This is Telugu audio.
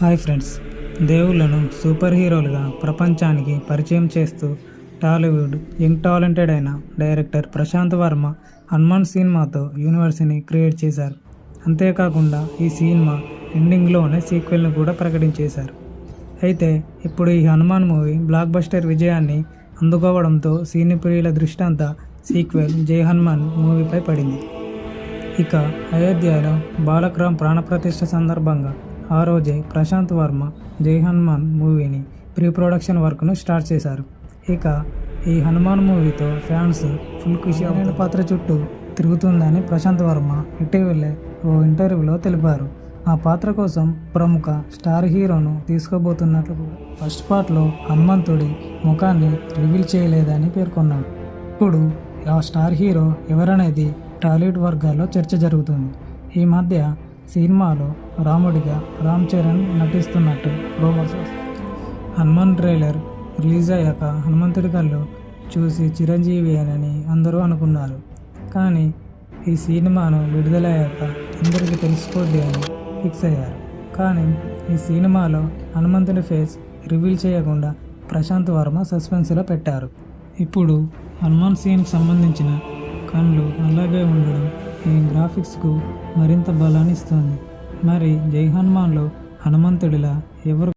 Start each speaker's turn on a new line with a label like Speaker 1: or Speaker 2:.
Speaker 1: Hi friends. దేవుళ్ళను సూపర్ హీరోలుగా ప్రపంచానికి పరిచయం చేస్తూ టాలీవుడ్ యంగ్ టాలెంటెడ్ అయిన డైరెక్టర్ ప్రశాంత్ వర్మ హనుమాన్ సినిమాతో యూనివర్స్ని క్రియేట్ చేశారు. అంతేకాకుండా ఈ సినిమా ఎండింగ్లోనే సీక్వెల్ను కూడా ప్రకటించేశారు. అయితే ఇప్పుడు ఈ హనుమాన్ మూవీ బ్లాక్ బస్టర్ విజయాన్ని అందుకోవడంతో సినీ ప్రియుల దృష్టి అంతా సీక్వెల్ జై హనుమాన్ మూవీపై పడింది. ఇక అయోధ్యలో బాలక్రామ్ ప్రాణప్రతిష్ఠ సందర్భంగా ఆ రోజే ప్రశాంత్ వర్మ జై హనుమాన్ మూవీని ప్రీ ప్రొడక్షన్ వర్క్ను స్టార్ట్ చేశారు. ఇక ఈ హనుమాన్ మూవీతో ఫ్యాన్స్ ఫుల్ ఖుషి అనే పాత్ర చుట్టూ తిరుగుతుందని ప్రశాంత్ వర్మ ఇటీవలే ఓ ఇంటర్వ్యూలో తెలిపారు. ఆ పాత్ర కోసం ప్రముఖ స్టార్ హీరోను తీసుకోబోతున్నట్లు ఫస్ట్ పార్ట్లో హనుమంతుడి ముఖాన్ని రివీల్ చేయలేదని పేర్కొన్నాడు. ఇప్పుడు ఆ స్టార్ హీరో ఎవరనేది టాలీవుడ్ వర్గాల్లో చర్చ జరుగుతుంది. ఈ మధ్య సినిమాలో రాముడిగా రామ్ చరణ్ నటిస్తున్నట్టు రూమర్స్ హనుమాన్ ట్రైలర్ రిలీజ్ అయ్యాక హనుమంతుడి కళ్ళు చూసి చిరంజీవి అని అందరూ అనుకున్నారు. కానీ ఈ సినిమాను విడుదలయ్యాక అందరికీ తెలిసిపోద్ది అని ఫిక్స్ అయ్యారు. కానీ ఈ సినిమాలో హనుమంతుడి ఫేస్ రివీల్ చేయకుండా ప్రశాంత్ వర్మ సస్పెన్స్లో పెట్టారు. ఇప్పుడు హనుమాన్ సీన్కి సంబంధించిన కళ్ళు అలాగే ఉండడం ఈ గ్రాఫిక్స్కు మరింత బలాన్ని ఇస్తుంది మరి జై హనుమాన్లో హనుమంతుడిలా ఎవరు